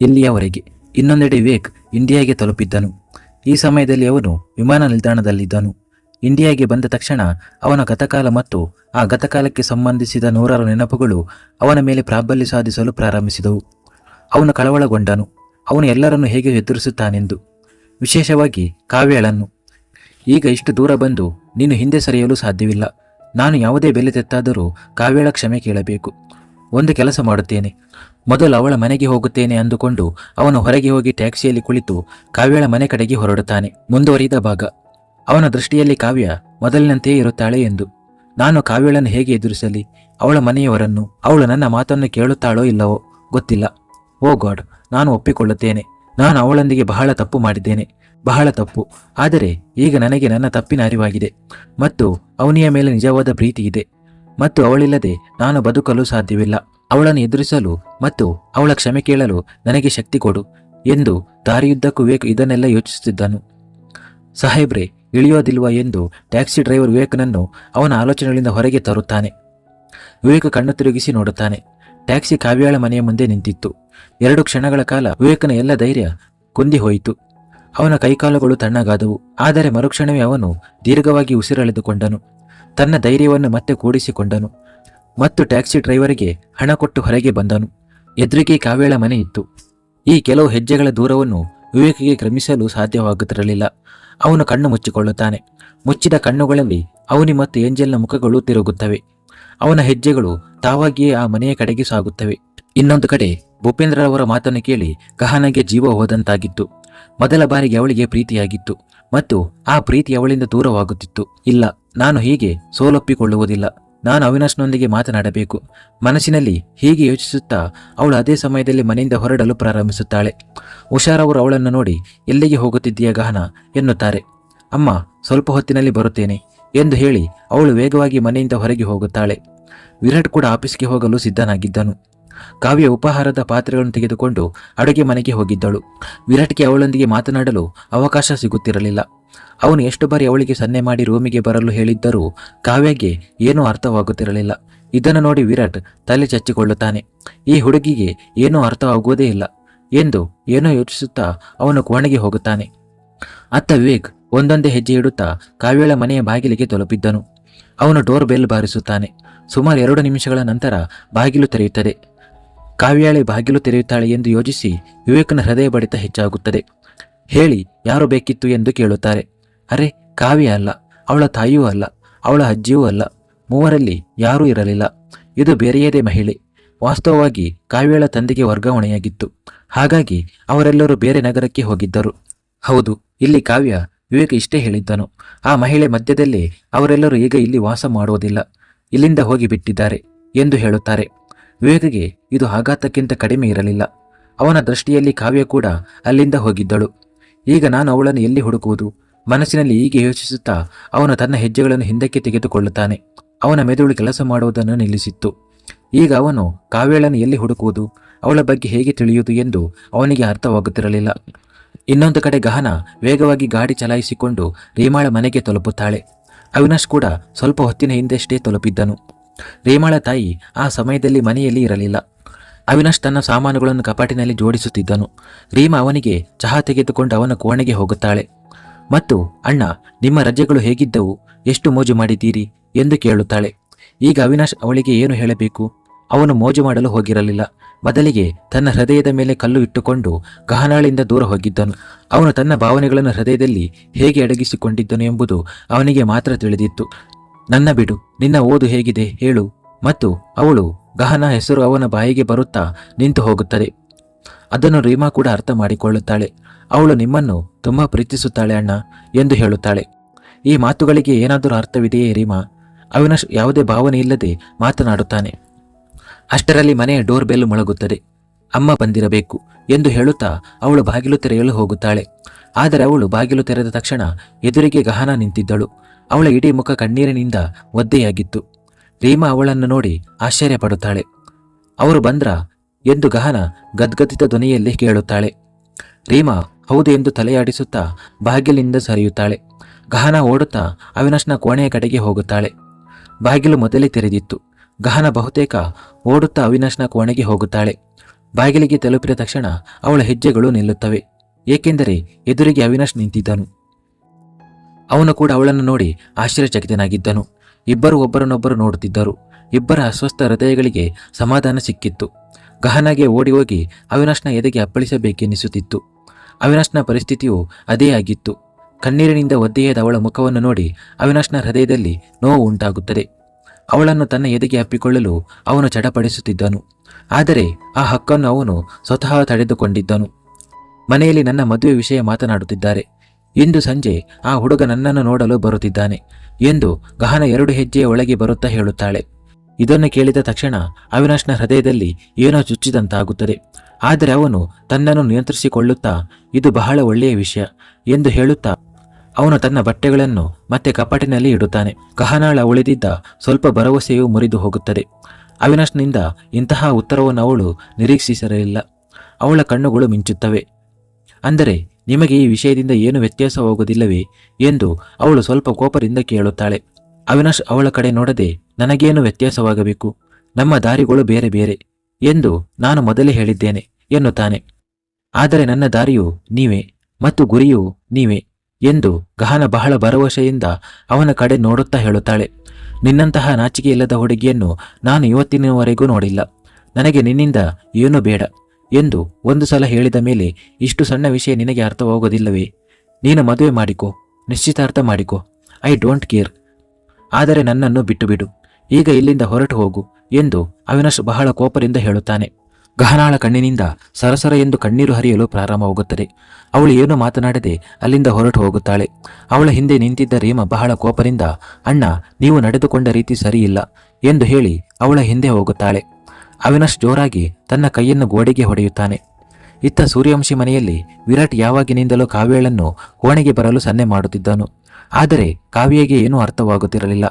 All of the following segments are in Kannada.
ಇಲ್ಲಿಯವರೆಗೆ ಇನ್ನೊಂದೆಡೆ ವಿವೇಕ್ ಇಂಡಿಯಾಗೆ ತಲುಪಿದ್ದನು. ಈ ಸಮಯದಲ್ಲಿ ಅವನು ವಿಮಾನ ನಿಲ್ದಾಣದಲ್ಲಿದ್ದನು. ಇಂಡಿಯಾಗೆ ಬಂದ ತಕ್ಷಣ ಅವನ ಗತಕಾಲ ಮತ್ತು ಆ ಗತಕಾಲಕ್ಕೆ ಸಂಬಂಧಿಸಿದ ನೂರಾರು ನೆನಪುಗಳು ಅವನ ಮೇಲೆ ಪ್ರಾಬಲ್ಯ ಸಾಧಿಸಲು ಪ್ರಾರಂಭಿಸಿದವು. ಅವನು ಕಳವಳಗೊಂಡನು. ಅವನು ಎಲ್ಲರನ್ನು ಹೇಗೆ ಎದುರಿಸುತ್ತಾನೆಂದು. ವಿಶೇಷವಾಗಿ ಕಾವ್ಯಳನ್ನು. ಈಗ ಇಷ್ಟು ದೂರ ಬಂದು ನೀನು ಹಿಂದೆ ಸರಿಯಲು ಸಾಧ್ಯವಿಲ್ಲ. ನಾನು ಯಾವುದೇ ಬೆಲೆ ತೆತ್ತಾದರೂ ಕಾವ್ಯಳ ಕ್ಷಮೆ ಕೇಳಬೇಕು. ಒಂದು ಕೆಲಸ ಮಾಡುತ್ತೇನೆ. ಮೊದಲು ಅವಳ ಮನೆಗೆ ಹೋಗುತ್ತೇನೆ ಅಂದುಕೊಂಡು ಅವನು ಹೊರಗೆ ಹೋಗಿ ಟ್ಯಾಕ್ಸಿಯಲ್ಲಿ ಕುಳಿತು ಕಾವ್ಯಳ ಮನೆ ಕಡೆಗೆ ಹೊರಡುತ್ತಾನೆ. ಮುಂದುವರಿದ ಭಾಗ. ಅವನ ದೃಷ್ಟಿಯಲ್ಲಿ ಕಾವ್ಯ ಮೊದಲಿನಂತೆಯೇ ಇರುತ್ತಾಳೆ ಎಂದು. ನಾನು ಕಾವ್ಯಳನ್ನು ಹೇಗೆ ಎದುರಿಸಲಿ? ಅವಳ ಮನೆಯವರನ್ನು, ಅವಳು ನನ್ನ ಮಾತನ್ನು ಕೇಳುತ್ತಾಳೋ ಇಲ್ಲವೋ ಗೊತ್ತಿಲ್ಲ. ಓ ಗಾಡ್, ನಾನು ಒಪ್ಪಿಕೊಳ್ಳುತ್ತೇನೆ. ನಾನು ಅವಳೊಂದಿಗೆ ಬಹಳ ತಪ್ಪು ಮಾಡಿದ್ದೇನೆ. ಬಹಳ ತಪ್ಪು. ಆದರೆ ಈಗ ನನಗೆ ನನ್ನ ತಪ್ಪಿನ ಅರಿವಾಗಿದೆ. ಮತ್ತು ಅವನಿಯ ಮೇಲೆ ನಿಜವಾದ ಪ್ರೀತಿ ಇದೆ ಮತ್ತು ಅವಳಿಲ್ಲದೆ ನಾನು ಬದುಕಲು ಸಾಧ್ಯವಿಲ್ಲ. ಅವಳನ್ನು ಎದುರಿಸಲು ಮತ್ತು ಅವಳ ಕ್ಷಮೆ ಕೇಳಲು ನನಗೆ ಶಕ್ತಿ ಕೊಡು ಎಂದು ದಾರಿಯುದ್ದಕ್ಕೂ ವಿವೇಕ್ ಇದನ್ನೆಲ್ಲ ಯೋಚಿಸುತ್ತಿದ್ದನು. ಸಾಹೇಬ್ರೆ, ಇಳಿಯೋದಿಲ್ವಾ ಎಂದು ಟ್ಯಾಕ್ಸಿ ಡ್ರೈವರ್ ವಿವೇಕನನ್ನು ಅವನ ಆಲೋಚನೆಗಳಿಂದ ಹೊರಗೆ ತರುತ್ತಾನೆ. ವಿವೇಕ ಕಣ್ಣು ತಿರುಗಿಸಿ ನೋಡುತ್ತಾನೆ. ಟ್ಯಾಕ್ಸಿ ಕಾವ್ಯಾಳ ಮನೆಯ ಮುಂದೆ ನಿಂತಿತ್ತು. ಎರಡು ಕ್ಷಣಗಳ ಕಾಲ ವಿವೇಕನ ಎಲ್ಲ ಧೈರ್ಯ ಕುಂದಿ ಹೋಯಿತು. ಅವನ ಕೈಕಾಲುಗಳು ತಣ್ಣಗಾದವು. ಆದರೆ ಮರುಕ್ಷಣವೇ ಅವನು ದೀರ್ಘವಾಗಿ ಉಸಿರೆಳೆದುಕೊಂಡನು. ತನ್ನ ಧೈರ್ಯವನ್ನು ಮತ್ತೆ ಕೂಡಿಸಿಕೊಂಡನು ಮತ್ತು ಟ್ಯಾಕ್ಸಿ ಡ್ರೈವರಿಗೆ ಹಣ ಕೊಟ್ಟು ಹೊರಗೆ ಬಂದನು. ಎದುರಿಗೆ ಕಾವೇಳ ಮನೆ ಇತ್ತು. ಈ ಕೆಲವು ಹೆಜ್ಜೆಗಳ ದೂರವನ್ನು ವಿವೇಕಿಗೆ ಕ್ರಮಿಸಲು ಸಾಧ್ಯವಾಗುತ್ತಿರಲಿಲ್ಲ. ಅವನು ಕಣ್ಣು ಮುಚ್ಚಿಕೊಳ್ಳುತ್ತಾನೆ. ಮುಚ್ಚಿದ ಕಣ್ಣುಗಳಲ್ಲಿ ಅವನಿ ಮತ್ತು ಏಂಜಲ್ನ ಮುಖಗಳು ತಿರುಗುತ್ತವೆ. ಅವನ ಹೆಜ್ಜೆಗಳು ತಾವಾಗಿಯೇ ಆ ಮನೆಯ ಕಡೆಗೆ ಸಾಗುತ್ತವೆ. ಇನ್ನೊಂದು ಕಡೆ ಭೂಪೇಂದ್ರ ಅವರ ಮಾತನ್ನು ಕೇಳಿ ಕಹನಗೆ ಜೀವ ಹೋದಂತಾಗಿತ್ತು. ಮೊದಲ ಬಾರಿಗೆ ಅವಳಿಗೆ ಪ್ರೀತಿಯಾಗಿತ್ತು ಮತ್ತು ಆ ಪ್ರೀತಿ ಅವಳಿಂದ ದೂರವಾಗುತ್ತಿತ್ತು. ಇಲ್ಲ ನಾನು ಹೀಗೆ ಸೋಲೊಪ್ಪಿಕೊಳ್ಳುವುದಿಲ್ಲ. ನಾನು ಅವಿನಾಶ್ನೊಂದಿಗೆ ಮಾತನಾಡಬೇಕು. ಮನಸ್ಸಿನಲ್ಲಿ ಹೀಗೆ ಯೋಚಿಸುತ್ತಾ ಅವಳು ಅದೇ ಸಮಯದಲ್ಲಿ ಮನೆಯಿಂದ ಹೊರಡಲು ಪ್ರಾರಂಭಿಸುತ್ತಾಳೆ. ಉಷಾರವರು ಅವಳನ್ನು ನೋಡಿ, ಎಲ್ಲಿಗೆ ಹೋಗುತ್ತಿದ್ದೀಯ ಗಹನ? ಎನ್ನುತ್ತಾರೆ. ಅಮ್ಮ, ಸ್ವಲ್ಪ ಹೊತ್ತಿನಲ್ಲಿ ಬರುತ್ತೇನೆ, ಎಂದು ಹೇಳಿ ಅವಳು ವೇಗವಾಗಿ ಮನೆಯಿಂದ ಹೊರಗೆ ಹೋಗುತ್ತಾಳೆ. ವಿರಾಟ್ ಕೂಡ ಆಫೀಸ್ಗೆ ಹೋಗಲು ಸಿದ್ಧನಾಗಿದ್ದನು. ಕಾವ್ಯ ಉಪಹಾರದ ಪಾತ್ರೆಗಳನ್ನು ತೆಗೆದುಕೊಂಡು ಅಡುಗೆ ಮನೆಗೆ ಹೋಗಿದ್ದಳು. ವಿರಾಟ್ಗೆ ಅವಳೊಂದಿಗೆ ಮಾತನಾಡಲು ಅವಕಾಶ ಸಿಗುತ್ತಿರಲಿಲ್ಲ. ಅವನು ಎಷ್ಟು ಬಾರಿ ಅವಳಿಗೆ ಸನ್ನೆ ಮಾಡಿ ರೂಮಿಗೆ ಬರಲು ಹೇಳಿದ್ದರೂ ಕಾವ್ಯಗೆ ಏನೂ ಅರ್ಥವಾಗುತ್ತಿರಲಿಲ್ಲ. ಇದನ್ನು ನೋಡಿ ವಿರಾಟ್ ತಲೆ ಚಚ್ಚಿಕೊಳ್ಳುತ್ತಾನೆ. ಈ ಹುಡುಗಿಗೆ ಏನೂ ಅರ್ಥವಾಗುವುದೇ ಇಲ್ಲ ಎಂದು ಏನೋ ಯೋಚಿಸುತ್ತಾ ಅವನು ಕೋಣೆಗೆ ಹೋಗುತ್ತಾನೆ. ಅತ್ತ ವಿವೇಕ್ ಒಂದೊಂದೇ ಹೆಜ್ಜೆ ಇಡುತ್ತಾ ಕಾವ್ಯಳ ಮನೆಯ ಬಾಗಿಲಿಗೆ ತಲುಪಿದ್ದನು. ಅವನು ಡೋರ್ ಬೆಲ್ ಬಾರಿಸುತ್ತಾನೆ. ಸುಮಾರು ಎರಡು ನಿಮಿಷಗಳ ನಂತರ ಬಾಗಿಲು ತೆರೆಯುತ್ತದೆ. ಕಾವ್ಯಾಳೆ ಬಾಗಿಲು ತೆರೆಯುತ್ತಾಳೆ ಎಂದು ಯೋಚಿಸಿ ವಿವೇಕನ ಹೃದಯ ಬಡಿತ ಹೆಚ್ಚಾಗುತ್ತದೆ. ಹೇಳಿ, ಯಾರು ಬೇಕಿತ್ತು ಎಂದು ಕೇಳುತ್ತಾರೆ. ಅರೆ, ಕಾವ್ಯ ಅಲ್ಲ, ಅವಳ ತಾಯಿಯೂ ಅಲ್ಲ, ಅವಳ ಅಜ್ಜಿಯೂ ಅಲ್ಲ, ಮೂವರಲ್ಲಿ ಯಾರೂ ಇರಲಿಲ್ಲ. ಇದು ಬೇರೆಯದೇ ಮಹಿಳೆ. ವಾಸ್ತವವಾಗಿ ಕಾವ್ಯಳ ತಂದೆಗೆ ವರ್ಗಾವಣೆಯಾಗಿತ್ತು. ಹಾಗಾಗಿ ಅವರೆಲ್ಲರೂ ಬೇರೆ ನಗರಕ್ಕೆ ಹೋಗಿದ್ದರು. ಹೌದು, ಇಲ್ಲಿ ಕಾವ್ಯ ವಿವೇಕ ಇಷ್ಟೇ ಹೇಳಿದ್ದನು. ಆ ಮಹಿಳೆ ಮಧ್ಯದಲ್ಲಿ ಅವರೆಲ್ಲರೂ ಈಗ ಇಲ್ಲಿ ವಾಸ ಮಾಡುವುದಿಲ್ಲ. ಇಲ್ಲಿಂದ ಹೋಗಿ ಬಿಟ್ಟಿದ್ದಾರೆ ಎಂದು ಹೇಳುತ್ತಾರೆ. ವಿವೇಕ್ಗೆ ಇದು ಆಘಾತಕ್ಕಿಂತ ಕಡಿಮೆ ಇರಲಿಲ್ಲ. ಅವನ ದೃಷ್ಟಿಯಲ್ಲಿ ಕಾವ್ಯ ಕೂಡ ಅಲ್ಲಿಂದ ಹೋಗಿದ್ದಳು. ಈಗ ನಾನು ಅವಳನ್ನು ಎಲ್ಲಿ ಹುಡುಕುವುದು? ಮನಸ್ಸಿನಲ್ಲಿ ಹೀಗೆ ಯೋಚಿಸುತ್ತಾ ಅವನು ತನ್ನ ಹೆಜ್ಜೆಗಳನ್ನು ಹಿಂದಕ್ಕೆ ತೆಗೆದುಕೊಳ್ಳುತ್ತಾನೆ. ಅವನ ಮೆದುಳು ಕೆಲಸ ಮಾಡುವುದನ್ನು ನಿಲ್ಲಿಸಿತ್ತು. ಈಗ ಅವನು ಕಾವ್ಯಳನ್ನು ಎಲ್ಲಿ ಹುಡುಕುವುದು? ಅವಳ ಬಗ್ಗೆ ಹೇಗೆ ತಿಳಿಯುವುದು ಎಂದು ಅವನಿಗೆ ಅರ್ಥವಾಗುತ್ತಿರಲಿಲ್ಲ. ಇನ್ನೊಂದು ಕಡೆ ಗಹನ ವೇಗವಾಗಿ ಗಾಡಿ ಚಲಾಯಿಸಿಕೊಂಡು ರೀಮಾಳ ಮನೆಗೆ ತಲುಪುತ್ತಾಳೆ. ಅವಿನಾಶ್ ಕೂಡ ಸ್ವಲ್ಪ ಹೊತ್ತಿನ ಹಿಂದೆಷ್ಟೇ ತಲುಪಿದ್ದನು. ರೀಮಾಳ ತಾಯಿ ಆ ಸಮಯದಲ್ಲಿ ಮನೆಯಲ್ಲಿ ಇರಲಿಲ್ಲ. ಅವಿನಾಶ್ ತನ್ನ ಸಾಮಾನುಗಳನ್ನು ಕಪಾಟಿನಲ್ಲಿ ಜೋಡಿಸುತ್ತಿದ್ದನು. ರೀಮಾ ಅವನಿಗೆ ಚಹಾ ತೆಗೆದುಕೊಂಡು ಅವನ ಕೋಣೆಗೆ ಹೋಗುತ್ತಾಳೆ. ಮತ್ತು ಅಣ್ಣ, ನಿಮ್ಮ ರಜೆಗಳು ಹೇಗಿದ್ದವು? ಎಷ್ಟು ಮೋಜು ಮಾಡಿದ್ದೀರಿ? ಎಂದು ಕೇಳುತ್ತಾಳೆ. ಈಗ ಅವಿನಾಶ್ ಅವಳಿಗೆ ಏನು ಹೇಳಬೇಕು? ಅವನು ಮೋಜು ಮಾಡಲು ಹೋಗಿರಲಿಲ್ಲ. ಬದಲಿಗೆ ತನ್ನ ಹೃದಯದ ಮೇಲೆ ಕಲ್ಲು ಇಟ್ಟುಕೊಂಡು ಗಹನಾಳಿಂದ ದೂರ ಹೋಗಿದ್ದನು. ಅವನು ತನ್ನ ಭಾವನೆಗಳನ್ನು ಹೃದಯದಲ್ಲಿ ಹೇಗೆ ಅಡಗಿಸಿಕೊಂಡಿದ್ದನು ಎಂಬುದು ಅವನಿಗೆ ಮಾತ್ರ ತಿಳಿದಿತ್ತು. ನನ್ನ ಬಿಡು, ನಿನ್ನ ಓದು ಹೇಗಿದೆ ಹೇಳು. ಮತ್ತು ಅವಳು ಗಹನ ಹೆಸರು ಅವನ ಬಾಯಿಗೆ ಬರುತ್ತಾ ನಿಂತು ಹೋಗುತ್ತದೆ. ಅದನ್ನು ರೀಮಾ ಕೂಡ ಅರ್ಥ ಮಾಡಿಕೊಳ್ಳುತ್ತಾಳೆ ಅವಳು ನಿಮ್ಮನ್ನು ತುಂಬಾ ಪ್ರೀತಿಸುತ್ತಾಳೆ ಅಣ್ಣ ಎಂದು ಹೇಳುತ್ತಾಳೆ. ಈ ಮಾತುಗಳಿಗೆ ಏನಾದರೂ ಅರ್ಥವಿದೆಯೇ ರೀಮಾ? ಅವಿನಾಶ್ ಯಾವುದೇ ಭಾವನೆ ಇಲ್ಲದೆ ಮಾತನಾಡುತ್ತಾನೆ. ಅಷ್ಟರಲ್ಲಿ ಮನೆಯ ಡೋರ್ ಬೆಲ್ ಮೊಳಗುತ್ತದೆ. ಅಮ್ಮ ಬಂದಿರಬೇಕು ಎಂದು ಹೇಳುತ್ತಾ ಅವಳು ಬಾಗಿಲು ತೆರೆಯಲು ಹೋಗುತ್ತಾಳೆ. ಆದರೆ ಅವಳು ಬಾಗಿಲು ತೆರೆದ ತಕ್ಷಣ ಎದುರಿಗೆ ಗಹನ ನಿಂತಿದ್ದಳು. ಅವಳ ಇಡೀ ಮುಖ ಕಣ್ಣೀರಿನಿಂದ ಒದ್ದೆಯಾಗಿತ್ತು. ರೀಮಾ ಅವಳನ್ನು ನೋಡಿ ಆಶ್ಚರ್ಯಪಡುತ್ತಾಳೆ. ಅವರು ಬಂದ್ರ ಎಂದು ಗಹನ ಗದ್ಗದಿತ ಧ್ವನಿಯಲ್ಲಿ ಕೇಳುತ್ತಾಳೆ. ರೀಮಾ, ಹೌದು ಎಂದು ತಲೆಯಾಡಿಸುತ್ತಾ ಬಾಗಿಲಿನಿಂದ ಸರಿಯುತ್ತಾಳೆ. ಗಹನ ಓಡುತ್ತಾ ಅವಿನಾಶ್ನ ಕೋಣೆಯ ಕಡೆಗೆ ಹೋಗುತ್ತಾಳೆ. ಬಾಗಿಲು ಮೊದಲೇ ತೆರೆದಿತ್ತು. ಗಹನ ಬಹುತೇಕ ಓಡುತ್ತಾ ಅವಿನಾಶ್ನ ಕೋಣೆಗೆ ಹೋಗುತ್ತಾಳೆ. ಬಾಗಿಲಿಗೆ ತಲುಪಿದ ತಕ್ಷಣ ಅವಳ ಹೆಜ್ಜೆಗಳು ನಿಲ್ಲುತ್ತವೆ. ಏಕೆಂದರೆ ಎದುರಿಗೆ ಅವಿನಾಶ್ ನಿಂತಿದ್ದನು. ಅವನು ಕೂಡ ಅವಳನ್ನು ನೋಡಿ ಆಶ್ಚರ್ಯಚಕಿತನಾಗಿದ್ದನು. ಇಬ್ಬರು ಒಬ್ಬರನ್ನೊಬ್ಬರು ನೋಡುತ್ತಿದ್ದರು. ಇಬ್ಬರ ಅಸ್ವಸ್ಥ ಹೃದಯಗಳಿಗೆ ಸಮಾಧಾನ ಸಿಕ್ಕಿತ್ತು. ಗಹನಗೆ ಓಡಿ ಹೋಗಿ ಅವಿನಾಶ್ನ ಎದೆಗೆ ಅಪ್ಪಳಿಸಬೇಕೆನ್ನಿಸುತ್ತಿತ್ತು ಅವಿನಾಶ್ನ ಪರಿಸ್ಥಿತಿಯು ಅದೇ ಆಗಿತ್ತು. ಕಣ್ಣೀರಿನಿಂದ ಒದ್ದೆಯಾದ ಅವಳ ಮುಖವನ್ನು ನೋಡಿ ಅವಿನಾಶ್ನ ಹೃದಯದಲ್ಲಿ ನೋವು ಉಂಟಾಗುತ್ತದೆ. ಅವಳನ್ನು ತನ್ನ ಎದೆಗೆ ಅಪ್ಪಿಕೊಳ್ಳಲು ಅವನು ಚಡಪಡಿಸುತ್ತಿದ್ದನು. ಆದರೆ ಆ ಹಕ್ಕನ್ನು ಅವನು ಸ್ವತಃ ತಡೆದುಕೊಂಡಿದ್ದನು. ಮನೆಯಲ್ಲಿ ನನ್ನ ಮದುವೆ ವಿಷಯ ಮಾತನಾಡುತ್ತಿದ್ದಾರೆ. ಇಂದು ಸಂಜೆ ಆ ಹುಡುಗ ನನ್ನನ್ನು ನೋಡಲು ಬರುತ್ತಿದ್ದಾನೆ ಎಂದು ಗಹನ ಎರಡು ಹೆಜ್ಜೆಯ ಒಳಗೆ ಬರುತ್ತಾ ಹೇಳುತ್ತಾಳೆ. ಇದನ್ನು ಕೇಳಿದ ತಕ್ಷಣ ಅವಿನಾಶ್ನ ಹೃದಯದಲ್ಲಿ ಏನೋ ಚುಚ್ಚಿದಂತಾಗುತ್ತದೆ. ಆದರೆ ಅವನು ತನ್ನನ್ನು ನಿಯಂತ್ರಿಸಿಕೊಳ್ಳುತ್ತಾ, ಇದು ಬಹಳ ಒಳ್ಳೆಯ ವಿಷಯ ಎಂದು ಹೇಳುತ್ತಾ, ಅವನು ತನ್ನ ಬಟ್ಟೆಗಳನ್ನು ಮತ್ತೆ ಕಪಾಟಿನಲ್ಲಿ ಇಡುತ್ತಾನೆ. ಗಹನಾಳ ಉಳಿದಿದ್ದ ಸ್ವಲ್ಪ ಭರವಸೆಯೂ ಮುರಿದು ಹೋಗುತ್ತದೆ. ಅವಿನಾಶ್ನಿಂದ ಇಂತಹ ಉತ್ತರವನ್ನು ಅವಳು ನಿರೀಕ್ಷಿಸಿರಲಿಲ್ಲ ಅವಳ ಕಣ್ಣುಗಳು ಮಿಂಚುತ್ತವೆ. ಅಂದರೆ ನಿಮಗೆ ಈ ವಿಷಯದಿಂದ ಏನು ವ್ಯತ್ಯಾಸವಾಗುವುದಿಲ್ಲವೇ ಎಂದು ಅವಳು ಸ್ವಲ್ಪ ಕೋಪದಿಂದ ಕೇಳುತ್ತಾಳೆ. ಅವಿನಾಶ್ ಅವಳ ಕಡೆ ನೋಡದೆ, ನನಗೇನು ವ್ಯತ್ಯಾಸವಾಗಬೇಕು? ನಮ್ಮ ದಾರಿಗಳು ಬೇರೆ ಬೇರೆ ಎಂದು ನಾನು ಮೊದಲೇ ಹೇಳಿದ್ದೇನೆ ಎನ್ನುತ್ತಾನೆ. ಆದರೆ ನನ್ನ ದಾರಿಯು ನೀವೇ ಮತ್ತು ಗುರಿಯು ನೀವೇ ಎಂದು ಗಹನ ಬಹಳ ಭರವಸೆಯಿಂದ ಅವನ ಕಡೆ ನೋಡುತ್ತಾ ಹೇಳುತ್ತಾಳೆ. ನಿನ್ನಂತಹ ನಾಚಿಕೆ ಇಲ್ಲದ ಹುಡುಗಿಯನ್ನು ನಾನು ಇವತ್ತಿನವರೆಗೂ ನೋಡಿಲ್ಲ. ನನಗೆ ನಿನ್ನಿಂದ ಏನೂ ಬೇಡ. ಎಂದು ಒಂದು ಸಲ ಹೇಳಿದ ಮೇಲೆ ಇಷ್ಟು ಸಣ್ಣ ವಿಷಯ ನಿನಗೆ ಅರ್ಥವಾಗೋದಿಲ್ಲವೇ? ನೀನು ಮದುವೆ ಮಾಡಿಕೊ, ನಿಶ್ಚಿತಾರ್ಥ ಮಾಡಿಕೊ. I don't care. ಆದರೆ ನನ್ನನ್ನು ಬಿಟ್ಟು ಬಿಡು ಈಗ ಇಲ್ಲಿಂದ ಹೊರಟು ಹೋಗು ಎಂದು ಅವಿನಾಶ್ ಬಹಳ ಕೋಪದಿಂದ ಹೇಳುತ್ತಾನೆ. ಗಹನಾಳ ಕಣ್ಣಿನಿಂದ ಸರಸರ ಎಂದು ಕಣ್ಣೀರು ಹರಿಯಲು ಪ್ರಾರಂಭವಾಗುತ್ತದೆ. ಅವಳು ಏನು ಮಾತನಾಡದೆ ಅಲ್ಲಿಂದ ಹೊರಟು ಹೋಗುತ್ತಾಳೆ. ಅವಳ ಹಿಂದೆ ನಿಂತಿದ್ದ ರೇಮ ಬಹಳ ಕೋಪದಿಂದ, ಅಣ್ಣ, ನೀವು ನಡೆದುಕೊಂಡ ರೀತಿ ಸರಿಯಿಲ್ಲ ಎಂದು ಹೇಳಿ ಅವಳ ಹಿಂದೆ ಹೋಗುತ್ತಾಳೆ. ಅವಿನಾಶ್ ಜೋರಾಗಿ ತನ್ನ ಕೈಯನ್ನು ಗೋಡೆಗೆ ಹೊಡೆಯುತ್ತಾನೆ. ಇತ್ತ ಸೂರ್ಯವಂಶಿ ಮನೆಯಲ್ಲಿ ವಿರಾಟ್ ಯಾವಾಗಿನಿಂದಲೂ ಕಾವ್ಯಳನ್ನು ಕೋಣೆಗೆ ಬರಲು ಸನ್ನೆ ಮಾಡುತ್ತಿದ್ದನು. ಆದರೆ ಕಾವ್ಯಗೆ ಏನೂ ಅರ್ಥವಾಗುತ್ತಿರಲಿಲ್ಲ.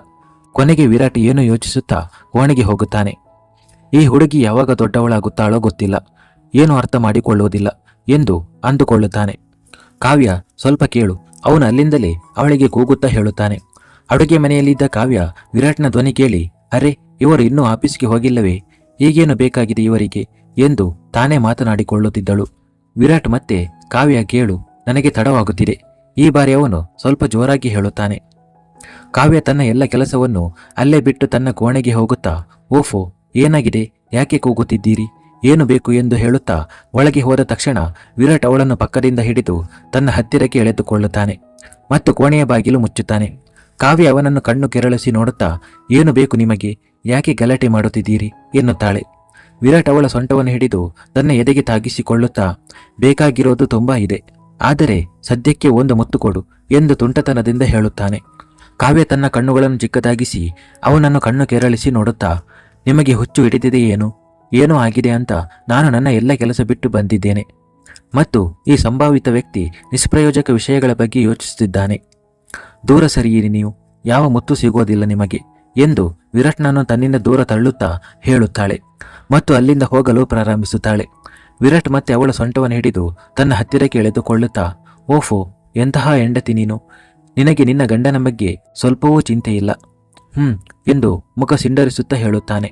ಕೊನೆಗೆ ವಿರಾಟ್ ಏನು ಯೋಚಿಸುತ್ತಾ ಕೋಣೆಗೆ ಹೋಗುತ್ತಾನೆ. ಈ ಹುಡುಗಿ ಯಾವಾಗ ದೊಡ್ಡವಳಾಗುತ್ತಾಳೋ ಗೊತ್ತಿಲ್ಲ. ಏನು ಅರ್ಥ ಮಾಡಿಕೊಳ್ಳುವುದಿಲ್ಲ ಎಂದು ಅಂದುಕೊಳ್ಳುತ್ತಾನೆ. ಕಾವ್ಯ, ಸ್ವಲ್ಪ ಕೇಳು. ಅವನು ಅಲ್ಲಿಂದಲೇ ಅವಳಿಗೆ ಕೂಗುತ್ತಾ ಹೇಳುತ್ತಾನೆ. ಅಡುಗೆ ಮನೆಯಲ್ಲಿದ್ದ ಕಾವ್ಯ ವಿರಾಟ್ನ ಧ್ವನಿ ಕೇಳಿ, ಅರೆ, ಇವರು ಇನ್ನೂ ಆಫೀಸ್ಗೆ ಹೋಗಿಲ್ಲವೇ? ಈಗೇನು ಬೇಕಾಗಿದೆ ಇವರಿಗೆ ಎಂದು ತಾನೇ ಮಾತನಾಡಿಕೊಳ್ಳುತ್ತಿದ್ದಳು. ವಿರಾಟ್ ಮತ್ತೆ ಕಾವ್ಯ ಕೇಳು, ನನಗೆ ತಡವಾಗುತ್ತಿದೆ. ಈ ಬಾರಿ ಅವನು ಸ್ವಲ್ಪ ಜೋರಾಗಿ ಹೇಳುತ್ತಾನೆ. ಕಾವ್ಯ ತನ್ನ ಎಲ್ಲ ಕೆಲಸವನ್ನು ಅಲ್ಲೇ ಬಿಟ್ಟು ತನ್ನ ಕೋಣೆಗೆ ಹೋಗುತ್ತಾ, ಓಫೋ, ಏನಾಗಿದೆ? ಯಾಕೆ ಕೂಗುತ್ತಿದ್ದೀರಿ? ಏನು ಬೇಕು ಎಂದು ಹೇಳುತ್ತಾ, ಒಳಗೆ ಹೋದ ತಕ್ಷಣ ವಿರಾಟ್ ಅವಳನ್ನು ಪಕ್ಕದಿಂದ ಹಿಡಿದು ತನ್ನ ಹತ್ತಿರಕ್ಕೆ ಎಳೆದುಕೊಳ್ಳುತ್ತಾನೆ ಮತ್ತು ಕೋಣೆಯ ಬಾಗಿಲು ಮುಚ್ಚುತ್ತಾನೆ. ಕಾವ್ಯ ಅವನನ್ನು ಕಣ್ಣು ಕೆರಳಿಸಿ ನೋಡುತ್ತಾ, ಏನು ಬೇಕು ನಿಮಗೆ? ಯಾಕೆ ಗಲಾಟೆ ಮಾಡುತ್ತಿದ್ದೀರಿ? ಎನ್ನುತ್ತಾಳೆ. ವಿರಾಟ್ ಅವಳ ಸೊಂಟವನ್ನು ಹಿಡಿದು ತನ್ನ ಎದೆಗೆ ತಾಗಿಸಿಕೊಳ್ಳುತ್ತಾ, ಬೇಕಾಗಿರೋದು ತುಂಬಾ ಇದೆ, ಆದರೆ ಸದ್ಯಕ್ಕೆ ಒಂದು ಮುತ್ತು ಕೊಡು ಎಂದು ತುಂಟತನದಿಂದ ಹೇಳುತ್ತಾನೆ. ಕಾವ್ಯ ತನ್ನ ಕಣ್ಣುಗಳನ್ನು ಚಿಕ್ಕದಾಗಿಸಿ ಅವನನ್ನು ಕಣ್ಣು ಕೆರಳಿಸಿ ನೋಡುತ್ತಾ, ನಿಮಗೆ ಹುಚ್ಚು ಹಿಡಿದಿದೆ ಏನು? ಏನೋ ಆಗಿದೆ ಅಂತ ನಾನು ನನ್ನ ಎಲ್ಲ ಕೆಲಸ ಬಿಟ್ಟು ಬಂದಿದ್ದೇನೆ. ಮತ್ತು ಈ ಸಂಭಾವಿತ ವ್ಯಕ್ತಿ ನಿಷ್ಪ್ರಯೋಜಕ ವಿಷಯಗಳ ಬಗ್ಗೆ ಯೋಚಿಸುತ್ತಿದ್ದಾನೆ. ದೂರ ಸರಿಯಿರಿ ನೀವು, ಯಾವ ಮುತ್ತು ಸಿಗೋದಿಲ್ಲ ನಿಮಗೆ ಎಂದು ವಿರಾಟ್ನನ್ನು ತನ್ನಿಂದ ದೂರ ತಳ್ಳುತ್ತಾ ಹೇಳುತ್ತಾಳೆ ಮತ್ತು ಅಲ್ಲಿಂದ ಹೋಗಲು ಪ್ರಾರಂಭಿಸುತ್ತಾಳೆ. ವಿರಾಟ್ ಮತ್ತೆ ಅವಳ ಸೊಂಟವನ್ನು ಹಿಡಿದು ತನ್ನ ಹತ್ತಿರಕ್ಕೆ ಎಳೆದುಕೊಳ್ಳುತ್ತಾ, ಓಫೋ, ಎಂತಹ ಹೆಂಡತಿ ನೀನು? ನಿನಗೆ ನಿನ್ನ ಗಂಡನ ಬಗ್ಗೆ ಸ್ವಲ್ಪವೂ ಚಿಂತೆ ಇಲ್ಲ. ಹ್ಮ್ ಎಂದು ಮುಖ ಸಿಂಡರಿಸುತ್ತಾ ಹೇಳುತ್ತಾನೆ.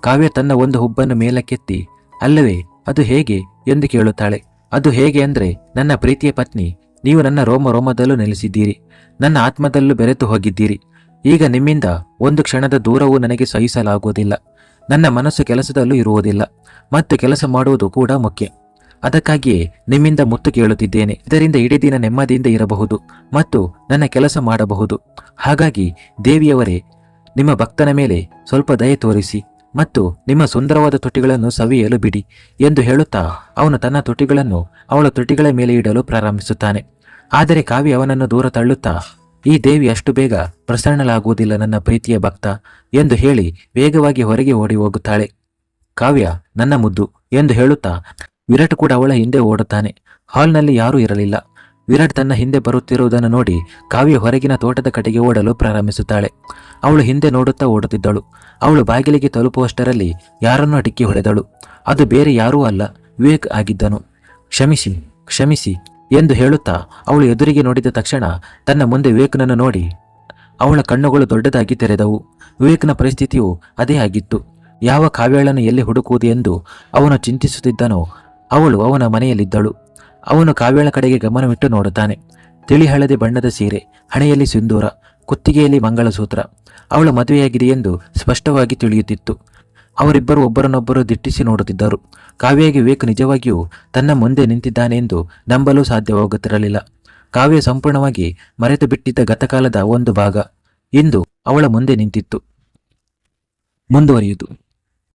ಕಾವ್ಯ ತನ್ನ ಒಂದು ಹುಬ್ಬನ್ನು ಮೇಲಕ್ಕೆತ್ತಿ, ಅಲ್ಲವೇ, ಅದು ಹೇಗೆ? ಎಂದು ಕೇಳುತ್ತಾಳೆ. ಅದು ಹೇಗೆ ಅಂದ್ರೆ ನನ್ನ ಪ್ರೀತಿಯ ಪತ್ನಿ ನೀವು ನನ್ನ ರೋಮ ರೋಮದಲ್ಲೂ ನೆಲೆಸಿದ್ದೀರಿ. ನನ್ನ ಆತ್ಮದಲ್ಲೂ ಬೆರೆತು ಹೋಗಿದ್ದೀರಿ. ಈಗ ನಿಮ್ಮಿಂದ ಒಂದು ಕ್ಷಣದ ದೂರವೂ ನನಗೆ ಸಹಿಸಲಾಗುವುದಿಲ್ಲ. ನನ್ನ ಮನಸ್ಸು ಕೆಲಸದಲ್ಲೂ ಇರುವುದಿಲ್ಲ. ಮತ್ತು ಕೆಲಸ ಮಾಡುವುದು ಕೂಡ ಮುಖ್ಯ. ಅದಕ್ಕಾಗಿಯೇ ನಿಮ್ಮಿಂದ ಮುತ್ತು ಕೇಳುತ್ತಿದ್ದೇನೆ. ಇದರಿಂದ ಇಡೀ ದಿನ ನೆಮ್ಮದಿಯಿಂದ ಇರಬಹುದು ಮತ್ತು ನನ್ನ ಕೆಲಸ ಮಾಡಬಹುದು. ಹಾಗಾಗಿ ದೇವಿಯವರೇ, ನಿಮ್ಮ ಭಕ್ತನ ಮೇಲೆ ಸ್ವಲ್ಪ ದಯೆ ತೋರಿಸಿ. ಮತ್ತು ನಿಮ್ಮ ಸುಂದರವಾದ ತುಟಿಗಳನ್ನು ಸವಿಯಲು ಬಿಡಿ ಎಂದು ಹೇಳುತ್ತಾ ಅವನು ತನ್ನ ತುಟಿಗಳನ್ನು ಅವಳ ತುಟಿಗಳ ಮೇಲೆ ಇಡಲು ಪ್ರಾರಂಭಿಸುತ್ತಾನೆ. ಆದರೆ ಕಾವ್ಯ ಅವನನ್ನು ದೂರ ತಳ್ಳುತ್ತಾ, ಈ ದೇವಿ ಅಷ್ಟು ಬೇಗ ಪ್ರಸರಣಲಾಗುವುದಿಲ್ಲ ನನ್ನ ಪ್ರೀತಿಯ ಭಕ್ತ ಎಂದು ಹೇಳಿ ವೇಗವಾಗಿ ಹೊರಗೆ ಓಡಿ ಹೋಗುತ್ತಾಳೆ. ಕಾವ್ಯ, ನನ್ನ ಮುದ್ದು ಎಂದು ಹೇಳುತ್ತಾ ವಿರಾಟ್ ಕೂಡ ಅವಳ ಹಿಂದೆ ಓಡುತ್ತಾನೆ. ಹಾಲ್ನಲ್ಲಿ ಯಾರೂ ಇರಲಿಲ್ಲ. ವಿರಾಟ್ ತನ್ನ ಹಿಂದೆ ಬರುತ್ತಿರುವುದನ್ನು ನೋಡಿ ಕಾವ್ಯ ಹೊರಗಿನ ತೋಟದ ಕಡೆಗೆ ಓಡಲು ಪ್ರಾರಂಭಿಸುತ್ತಾಳೆ. ಅವಳು ಹಿಂದೆ ನೋಡುತ್ತಾ ಓಡುತ್ತಿದ್ದಳು. ಅವಳು ಬಾಗಿಲಿಗೆ ತಲುಪುವಷ್ಟರಲ್ಲಿ ಯಾರನ್ನೋ ಡಿಕ್ಕಿ ಹೊಡೆದಳು. ಅದು ಬೇರೆ ಯಾರೂ ಅಲ್ಲ, ವಿವೇಕ್ ಆಗಿದ್ದನು. ಕ್ಷಮಿಸಿ ಕ್ಷಮಿಸಿ ಎಂದು ಹೇಳುತ್ತಾ ಅವಳು ಎದುರಿಗೆ ನೋಡಿದ ತಕ್ಷಣ ತನ್ನ ಮುಂದೆ ವಿವೇಕ್ನನ್ನು ನೋಡಿ ಅವಳ ಕಣ್ಣುಗಳು ದೊಡ್ಡದಾಗಿ ತೆರೆದವು. ವಿವೇಕ್ನ ಪರಿಸ್ಥಿತಿಯು ಅದೇ ಆಗಿತ್ತು. ಯಾವ ಕಾವ್ಯಾಳನ್ನು ಎಲ್ಲಿ ಹುಡುಕುವುದು ಎಂದು ಅವನು ಚಿಂತಿಸುತ್ತಿದ್ದನೋ ಅವಳು ಅವನ ಮನೆಯಲ್ಲಿದ್ದಳು. ಅವನು ಕಾವ್ಯಳ ಕಡೆಗೆ ಗಮನವಿಟ್ಟು ನೋಡುತ್ತಾನೆ. ತಿಳಿ ಹಳದಿ ಬಣ್ಣದ ಸೀರೆ, ಹಣೆಯಲ್ಲಿ ಸಿಂಧೂರ ಕುತ್ತಿಗೆಯಲ್ಲಿ ಮಂಗಳಸೂತ್ರ. ಅವಳ ಮದುವೆಯಾಗಿದೆ ಎಂದು ಸ್ಪಷ್ಟವಾಗಿ ತಿಳಿಯುತ್ತಿತ್ತು. ಅವರಿಬ್ಬರು ಒಬ್ಬರನ್ನೊಬ್ಬರು ದಿಟ್ಟಿಸಿ ನೋಡುತ್ತಿದ್ದರು. ಕಾವ್ಯಗೆ ವಿವೇಕ್ ನಿಜವಾಗಿಯೂ ತನ್ನ ಮುಂದೆ ನಿಂತಿದ್ದಾನೆ ಎಂದು ನಂಬಲು ಸಾಧ್ಯವಾಗುತ್ತಿರಲಿಲ್ಲ. ಕಾವ್ಯ ಸಂಪೂರ್ಣವಾಗಿ ಮರೆತು ಬಿಟ್ಟಿದ್ದ ಗತಕಾಲದ ಒಂದು ಭಾಗ. ಇಂದು ಅವಳ ಮುಂದೆ ನಿಂತಿತ್ತು. ಮುಂದುವರಿಯಿತು